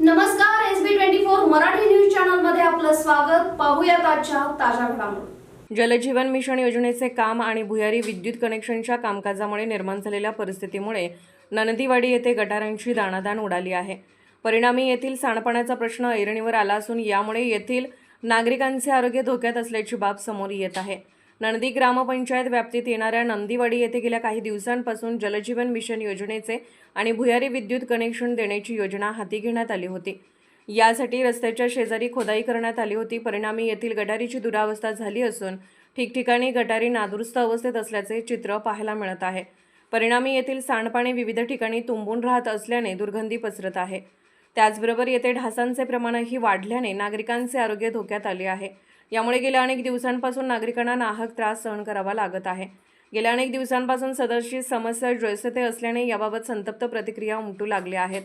नमस्कार S B twenty four Marathi news चॅनलमध्ये आपलं स्वागत. पाहूयात आजच्या ताज्या घडामोडी. जलजीवन मिशन योजनेचे काम आणि भुयारी विद्युत कनेक्शनच्या कामकाजामुळे निर्माण झालेल्या परिस्थितीमुळे नंदीवाडी येथे गटारांची दाणादाण उडाली आहे. परिणामी येथील सांडपाण्याचा प्रश्न ऐरणीवर आला असून यामुळे येथील नागरिकांचे आरोग्य धोक्यात असल्याची बाब समोर येत आहे. नंदी ग्रामपंचायत व्याप्तीत येणाऱ्या नंदीवाडी येथे गेल्या काही दिवसांपासून जलजीवन मिशन योजनेचे आणि भुयारी विद्युत कनेक्शन देण्याची योजना हाती घेण्यात आली होती. यासाठी रस्त्याच्या शेजारी खोदाई करण्यात आली होती. परिणामी येथील गटारीची दुरावस्था झाली असून ठिकठिकाणी गटारी नादुरुस्त अवस्थेत असल्याचे चित्र पाहायला मिळत आहे. परिणामी येथील सांडपाणी विविध ठिकाणी तुंबून राहत असल्याने दुर्गंधी पसरत आहे. त्याचबरोबर येथे ढासांचे प्रमाणही वाढल्याने नागरिकांचे आरोग्य धोक्यात आले आहे. यामुळे गेल्या अनेक दिवसांपासून नागरिकांना नाहक त्रास सहन करावा लागत आहे. गेल्या अनेक दिवसांपासून सदरची समस्या ज्वसते असल्याने याबाबत संतप्त प्रतिक्रिया उमटू लागल्या आहेत.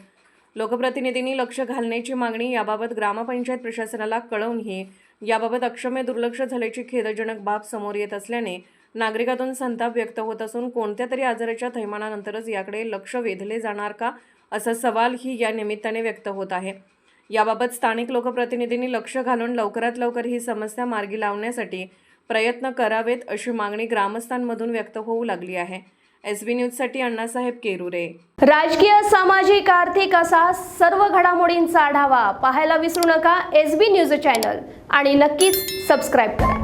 लोकप्रतिनिधींनी लक्ष घालण्याची मागणी याबाबत ग्रामपंचायत प्रशासनाला कळवूनही याबाबत अक्षम्य दुर्लक्ष झाल्याची खेदजनक बाब समोर येत असल्याने नागरिकातून संताप व्यक्त होत असून कोणत्या तरी आजाराच्या थैमानानंतरच याकडे लक्ष वेधले जाणार का असा सवालही या निमित्ताने व्यक्त होत आहे. याबाबत स्थानिक लोकप्रतिनिधींनी लक्ष घालून लवकरात लवकर ही समस्या मार्गी लावण्यासाठी प्रयत्न करावेत अशी मागणी ग्रामस्थांमधून व्यक्त होऊ लागली आहे. एस बी न्यूजसाठी अण्णासाहेब केरुरे. राजकीय सामाजिक आर्थिक असा सर्व घडामोडींचा आढावा पाहायला विसरू नका. एस बी न्यूज चॅनल आणि नक्कीच सबस्क्राईब करा.